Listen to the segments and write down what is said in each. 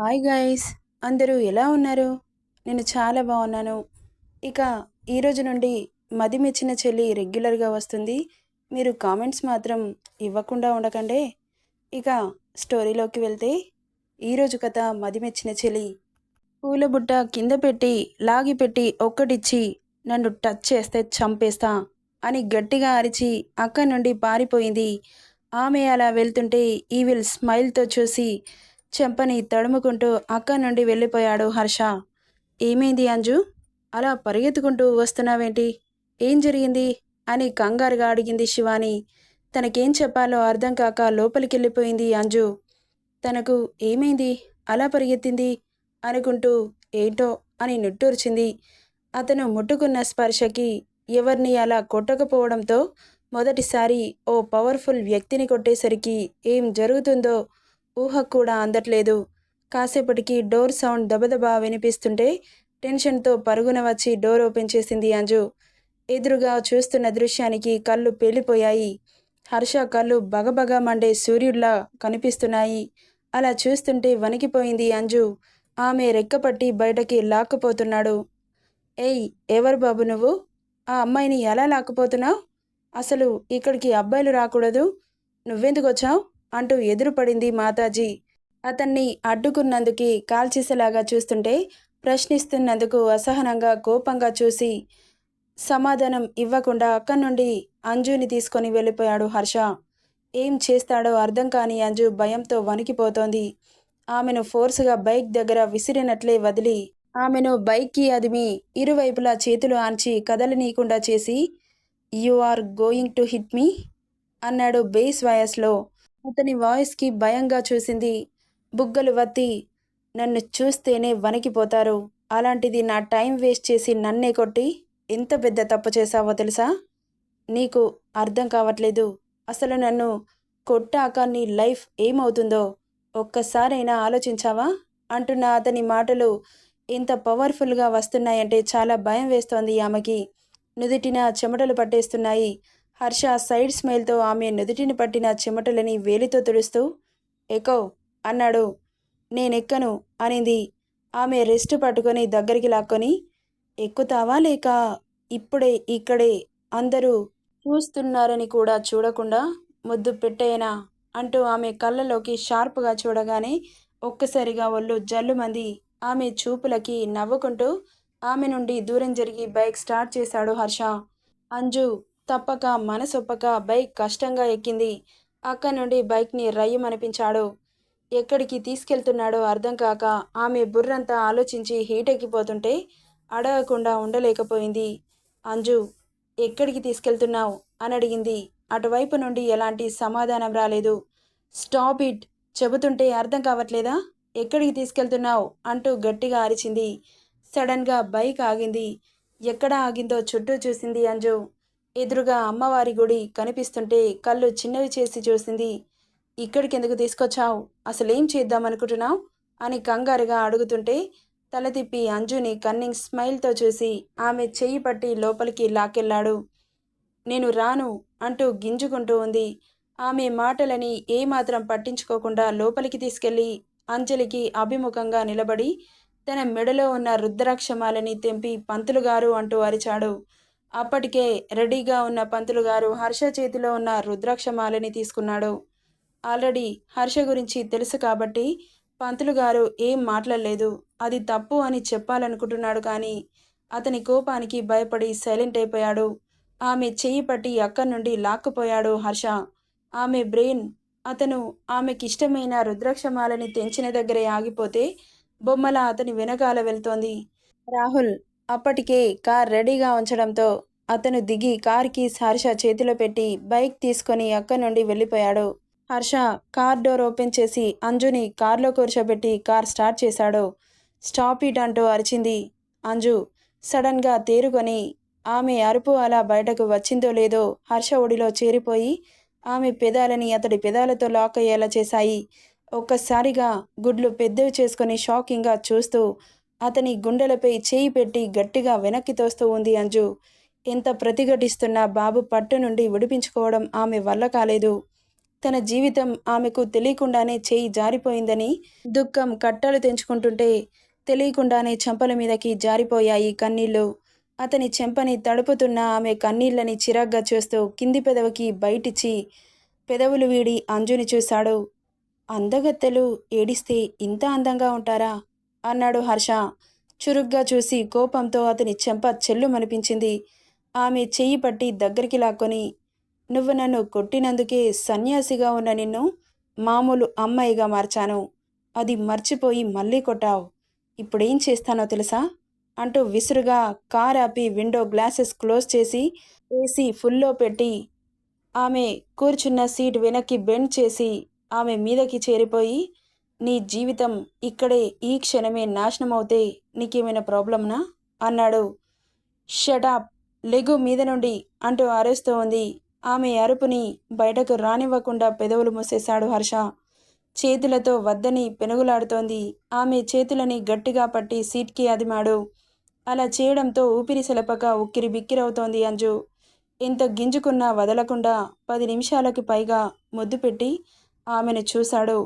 Hi guys అందరూ ఎలా ఉన్నారు? నేను చాలా బాగున్నాను. ఇక ఈరోజు నుండి మది మెచ్చిన చెల్లి రెగ్యులర్గా వస్తుంది. మీరు కామెంట్స్ మాత్రం ఇవ్వకుండా ఉండకండి. ఇక స్టోరీలోకి వెళ్తే ఈరోజు కథ మది మెచ్చిన చెల్లి పూల బుట్ట కింద పెట్టి లాగి పెట్టి ఒక్కటిచ్చి నన్ను టచ్ చేస్తే చంపేస్తా అని గట్టిగా అరిచి అక్కడి నుండి పారిపోయింది. ఆమె అలా వెళ్తుంటే ఈవిల్ స్మైల్తో చూసి చెంపని తడుముకుంటూ అక్క నుండి వెళ్ళిపోయాడు హర్ష. ఏమైంది అంజు? అలా పరిగెత్తుకుంటూ వస్తున్నావేంటి? ఏం జరిగింది? అని కంగారుగా అడిగింది శివాని. తనకేం చెప్పాలో అర్థం కాక లోపలికి వెళ్ళిపోయింది అంజు. తనకు ఏమైంది? అలా పరిగెత్తింది? అనుకుంటూ ఏంటో అని నిట్టూర్చింది. అతను ముట్టుకున్న స్పర్శకి ఎవరిని అలా కొట్టకపోవడంతో మొదటిసారి ఓ పవర్ఫుల్ వ్యక్తిని కొట్టేసరికి ఏం జరుగుతుందో ఊహ కూడా అందట్లేదు. కాసేపటికి డోర్ సౌండ్ దబదబా వినిపిస్తుంటే టెన్షన్తో పరుగున వచ్చి డోర్ ఓపెన్ చేసింది అంజు. ఎదురుగా చూస్తున్న దృశ్యానికి కళ్ళు పేలిపోయాయి. హర్ష కళ్ళు బగబగ మండే సూర్యుడిలా కనిపిస్తున్నాయి. అలా చూస్తుంటే వణికిపోయింది అంజు. ఆమె రెక్కపట్టి బయటకి లాక్కుపోతున్నాడు. ఏయ్ ఎవరు బాబు నువ్వు? ఆ అమ్మాయిని ఎలా లాక్కుపోతున్నావు? అసలు ఇక్కడికి అబ్బాయిలు రాకూడదు. నువ్వెందుకు వచ్చావు? అంటూ ఎదురుపడింది మాతాజీ. అతన్ని అడ్డుకున్నందుకి కాల్చేసేలాగా చూస్తుంటే ప్రశ్నిస్తున్నందుకు అసహనంగా కోపంగా చూసి సమాధానం ఇవ్వకుండా అక్కడి నుండి అంజుని తీసుకొని వెళ్ళిపోయాడు హర్ష. ఏం చేస్తాడో అర్థం కాని అంజు భయంతో వణికిపోతోంది. ఆమెను ఫోర్స్గా బైక్ దగ్గర విసిరినట్లే వదిలి ఆమెను బైక్కి అదిమి ఇరువైపులా చేతులు ఆంచి కదలనీయకుండా చేసి you are going to hit me అన్నాడు బేస్ వాయస్లో అతని వాయిస్కి భయంగా చూసింది. బుగ్గలు వత్తి నన్ను చూస్తేనే వణికిపోతారు. అలాంటిది నా టైం వేస్ట్ చేసి నన్నే కొట్టి ఎంత పెద్ద తప్పు చేశావో తెలుసా? నీకు అర్థం కావట్లేదు. అసలు నన్ను కొట్టాక నీ లైఫ్ ఏమవుతుందో ఒక్కసారైనా ఆలోచించావా? అంటున్న అతని మాటలు ఇంత పవర్ఫుల్గా వస్తున్నాయంటే చాలా భయం వేస్తోంది ఆమెకి. నుదిటిన చెమటలు పట్టేస్తున్నాయి. హర్ష సైడ్ స్మైల్తో ఆమె నుదుటిని పట్టిన చెమటలని వేలితో తుడుస్తూ ఎకో అన్నాడు. నేనెక్కను అనింది. ఆమె రెస్ట్ పట్టుకొని దగ్గరికి లాక్కొని ఎక్కుతావా లేక ఇప్పుడే ఇక్కడే అందరూ చూస్తున్నారని కూడా చూడకుండా ముద్దు పెట్టేయనా అంటూ ఆమె కళ్ళలోకి షార్ప్గా చూడగానే ఒక్కసారిగా ఒళ్ళు జల్లుమంది ఆమె చూపులకి నవ్వుకుంటూ ఆమె నుండి దూరం జరిగి బైక్ స్టార్ట్ చేశాడు హర్ష. అంజు తప్పక మనసొప్పక బైక్ కష్టంగా ఎక్కింది. అక్కడి నుండి బైక్ని రయ్యమనిపించాడు. ఎక్కడికి తీసుకెళ్తున్నాడో అర్థం కాక ఆమె బుర్రంతా ఆలోచించి హీటెక్కిపోతుంటే అడగకుండా ఉండలేకపోయింది. అంజు ఎక్కడికి తీసుకెళ్తున్నావు? అని అడిగింది. అటువైపు నుండి ఎలాంటి సమాధానం రాలేదు. స్టాప్ ఇట్ చెబుతుంటే అర్థం కావట్లేదా? ఎక్కడికి తీసుకెళ్తున్నావు? అంటూ గట్టిగా అరిచింది. సడన్గా బైక్ ఆగింది. ఎక్కడ ఆగిందో చుట్టూ చూసింది అంజు. ఎదురుగా అమ్మవారి గుడి కనిపిస్తుంటే కళ్ళు చిన్నవి చేసి చూసింది ఇక్కడికి ఎందుకు తీసుకొచ్చావు? అసలేం చేద్దామనుకుంటున్నావు? అని కంగారుగా అడుగుతుంటే తల తిప్పి అంజుని కన్నింగ్ స్మైల్తో చూసి ఆమె చెయ్యి పట్టి లోపలికి లాకెళ్ళాడు నేను రాను అంటూ గింజుకుంటూ ఉంది. ఆమె మాటలని ఏమాత్రం పట్టించుకోకుండా లోపలికి తీసుకెళ్ళి అంజలికి అభిముఖంగా నిలబడి తన మెడలో ఉన్న రుద్రాక్షమాలని తెంపి పంతులుగారు అంటూ అరిచాడు. అప్పటికే రెడీగా ఉన్న పంతులు గారు హర్ష చేతిలో ఉన్న రుద్రాక్షమాలని తీసుకున్నాడు. ఆల్రెడీ హర్ష గురించి తెలుసు కాబట్టి పంతులు గారు ఏం మాట్లాడలేదు. అది తప్పు అని చెప్పాలనుకుంటున్నాడు కానీ అతని కోపానికి భయపడి సైలెంట్ అయిపోయాడు. ఆమె చెయ్యి పట్టి అక్కడి నుండి లాక్కుపోయాడు హర్ష. ఆమె బ్రెయిన్ అతను ఆమెకిష్టమైన రుద్రాక్షమాలని తెంచిన దగ్గరే ఆగిపోతే బొమ్మల అతని వెనకాల వెళ్తోంది. రాహుల్ అప్పటికే కార్ రెడీగా ఉంచడంతో అతను దిగి కార్ కీస్ హర్ష చేతిలో పెట్టి బైక్ తీసుకొని అక్కడి నుండి వెళ్ళిపోయాడు. హర్ష కార్ డోర్ ఓపెన్ చేసి అంజుని కార్లో కూర్చోబెట్టి కార్ స్టార్ట్ చేశాడు. స్టాప్ ఇట్ అంటూ అరిచింది. అంజు సడన్గా తేరుకొని ఆమె అరుపు అలా బయటకు వచ్చిందో లేదో హర్ష ఒడిలో చేరిపోయి ఆమె పెదాలని అతడి పెదాలతో లాక్ అయ్యేలా చేశాయి. ఒక్కసారిగా గుడ్లు పెద్దవి చేసుకొని షాకింగ్గా చూస్తూ అతని గుండెలపై చేయి పెట్టి గట్టిగా వెనక్కి తోస్తూ ఉంది అంజు. ఎంత ప్రతిఘటిస్తున్న బాబు పట్టు నుండి విడిపించుకోవడం ఆమె వల్ల కాలేదు. తన జీవితం ఆమెకు తెలియకుండానే చేయి జారిపోయిందని దుఃఖం కట్టలు తెంచుకుంటుంటే తెలియకుండానే చెంపల మీదకి జారిపోయాయి కన్నీళ్ళు. అతని చెంపని తడుపుతున్న ఆమె కన్నీళ్ళని చిరాగ్గా చూస్తూ కింది పెదవికి బయటిచ్చి పెదవులు వీడి అంజుని చూశాడు. అందగత్తెలు ఏడిస్తే ఇంత అందంగా ఉంటారా? అన్నాడు హర్ష. చురుగ్గా చూసి కోపంతో అతని చెంప చెల్లుమనిపించింది. ఆమె చెయ్యి పట్టి దగ్గరికి లాక్కొని నువ్వు నన్ను కొట్టినందుకే సన్యాసిగా ఉన్న నిన్ను మామూలు అమ్మాయిగా మార్చాను. అది మర్చిపోయి మళ్ళీ కొట్టావు. ఇప్పుడేం చేస్తానో తెలుసా? అంటూ విసురుగా కార్ ఆపి విండో గ్లాసెస్ క్లోజ్ చేసి ఏసీ ఫుల్లో పెట్టి ఆమె కూర్చున్న సీట్ వెనక్కి బెండ్ చేసి ఆమె మీదకి చేరిపోయి నీ జీవితం ఇక్కడే ఈ క్షణమే నాశనమవుతే నీకేమైనా ప్రాబ్లంనా అన్నాడు. షటాప్ లెగు మీద నుండి అంటూ అరుస్తూ ఉంది. ఆమె అరుపుని బయటకు రానివ్వకుండా పెదవులు మూసేశాడు హర్ష. చేతులతో వద్దని పెనుగులాడుతోంది. ఆమె చేతులని గట్టిగా పట్టి సీట్కి అదిమాడు. అలా చేయడంతో ఊపిరి సెలపక ఉక్కిరి బిక్కిరవుతోంది అంజు. ఇంత గింజుకున్నా వదలకుండా పది నిమిషాలకి పైగా ముద్దు పెట్టి ఆమెను చూశాడు.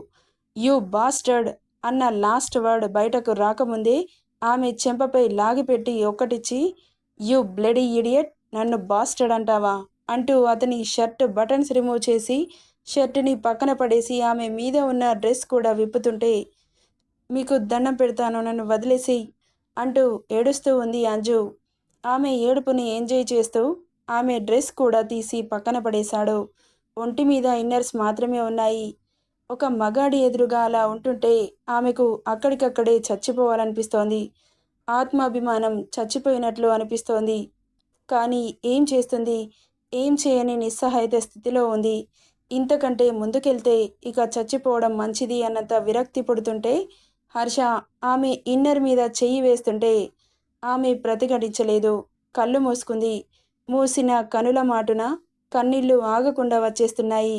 యు బాస్టర్డ్ అన్న లాస్ట్ వర్డ్ బయటకు రాకముందే ఆమె చెంపపై లాగిపెట్టి ఒక్కటిచ్చి యు బ్లడీ ఇడియట్ నన్ను బాస్టర్డ్ అంటావా? అంటూ అతని షర్ట్ బటన్స్ రిమూవ్ చేసి షర్టుని పక్కన పడేసి ఆమె మీద ఉన్న డ్రెస్ కూడా విప్పుతుంటే మీకు దండం పెడతాను నన్ను వదిలేసి అంటూ ఏడుస్తూ ఉంది అంజు. ఆమె ఏడుపుని ఎంజాయ్ చేస్తూ ఆమె డ్రెస్ కూడా తీసి పక్కన పడేశాడు. ఒంటి మీద ఇన్నర్స్ మాత్రమే ఉన్నాయి. ఒక మగాడి ఎదురుగా అలా ఉంటుంటే ఆమెకు అక్కడికక్కడే చచ్చిపోవాలనిపిస్తోంది. ఆత్మాభిమానం చచ్చిపోయినట్లు అనిపిస్తోంది. కానీ ఏం చేస్తుంది? ఏం చేయని నిస్సహాయత స్థితిలో ఉంది. ఇంతకంటే ముందుకెళ్తే ఇక చచ్చిపోవడం మంచిది అన్నంత విరక్తి పుడుతుంటే హర్ష ఆమె ఇన్నర్ మీద చెయ్యి వేస్తుంటే ఆమె ప్రతిఘటించలేదు. కళ్ళు మూసుకుంది. మూసిన కనుల మాటున కన్నీళ్ళు ఆగకుండా వచ్చేస్తున్నాయి.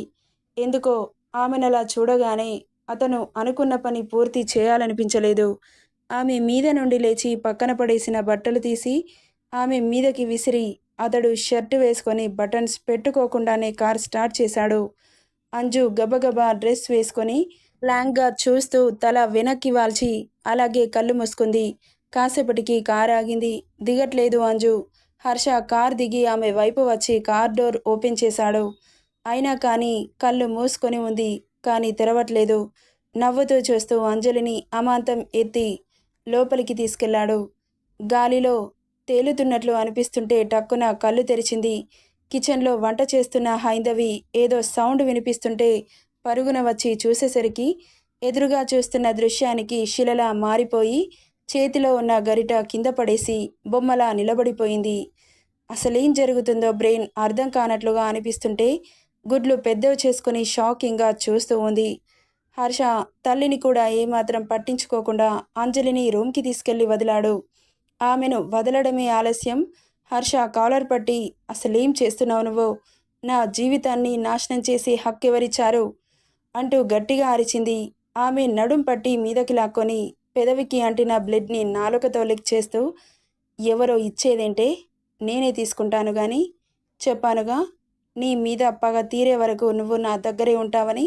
ఎందుకో ఆమెనలా చూడగానే అతను అనుకున్న పని పూర్తి చేయాలనిపించలేదు. ఆమె మీద నుండి లేచి పక్కన పడేసిన బట్టలు తీసి ఆమె మీదకి విసిరి అతడు షర్టు వేసుకొని బటన్స్ పెట్టుకోకుండానే కార్ స్టార్ట్ చేశాడు. అంజు గబగబా డ్రెస్ వేసుకొని ల్యాంగ్గా చూస్తూ తల వెనక్కి వాల్చి అలాగే కళ్ళు మూసుకుంది. కాసేపటికి కార్ ఆగింది. దిగట్లేదు అంజు. హర్ష కార్ దిగి ఆమె వైపు వచ్చి కార్ డోర్ ఓపెన్ చేశాడు. అయినా కానీ కళ్ళు మూసుకొని ఉంది కానీ తెరవట్లేదు. నవ్వుతూ చూస్తూ అంజలిని అమాంతం ఎత్తి లోపలికి తీసుకెళ్ళాడు గాలిలో తేలుతున్నట్లు అనిపిస్తుంటే టక్కున కళ్ళు తెరిచింది. కిచెన్లో వంట చేస్తున్న హైందవి ఏదో సౌండ్ వినిపిస్తుంటే పరుగున వచ్చి చూసేసరికి ఎదురుగా చూస్తున్న దృశ్యానికి శిలలా మారిపోయి చేతిలో ఉన్న గరిట కింద పడేసి బొమ్మలా నిలబడిపోయింది. అసలేం జరుగుతుందో బ్రెయిన్ అర్థం కానట్లుగా అనిపిస్తుంటే గుడ్లు పెద్దవి చేసుకుని షాకింగ్గా చూస్తూ ఉంది. హర్ష తల్లిని కూడా ఏమాత్రం పట్టించుకోకుండా అంజలిని రూమ్కి తీసుకెళ్ళి వదిలాడు. ఆమెను వదలడమే ఆలస్యం. హర్ష కాలర్ పట్టి అసలేం చేస్తున్నావు నువ్వు? నా జీవితాన్ని నాశనం చేసి హక్కెవరిచ్చారు? అంటూ గట్టిగా అరిచింది. ఆమె నడుం పట్టి మీదకి లాక్కొని పెదవికి అంటిన బ్లడ్ని నాలుకతో లిక్ చేస్తూ ఎవరో ఇచ్చేదేంటే నేనే తీసుకుంటాను కానీ చెప్పానుగా నీ మీద పగ తీరే వరకు నువ్వు నా దగ్గరే ఉంటావని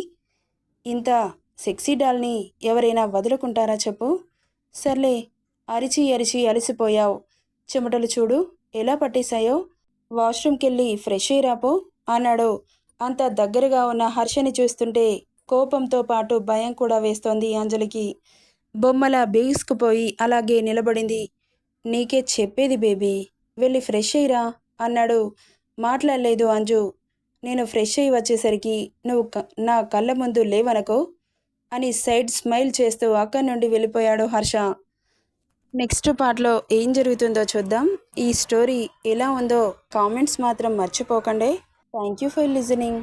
ఇంత సెక్సీ డాల్ని ఎవరైనా వదులుకుంటారా చెప్పు? సర్లే అరిచి అరిచి అలసిపోయావు. చెమటలు చూడు ఎలా పట్టేశాయో? వాష్రూమ్కి వెళ్ళి ఫ్రెష్ అయ్యిరాపో అన్నాడు. అంత దగ్గరగా ఉన్న హర్షని చూస్తుంటే కోపంతో పాటు భయం కూడా వేస్తోంది అంజలికి. బొమ్మల బేసుకుపోయి అలాగే నిలబడింది. నీకే చెప్పేది బేబీ వెళ్ళి ఫ్రెష్ అయ్యిరా అన్నాడు. మాట్లాడలేదు అంజు. నేను ఫ్రెష్ అయ్యి వచ్చేసరికి నువ్వు నా కళ్ళ ముందు లేవనకో అని సైడ్ స్మైల్ చేస్తూ అక్కడి నుండి వెళ్ళిపోయాడు హర్ష. నెక్స్ట్ పార్ట్లో ఏం జరుగుతుందో చూద్దాం. ఈ స్టోరీ ఎలా ఉందో కామెంట్స్ మాత్రం మర్చిపోకండి. Thank you for listening.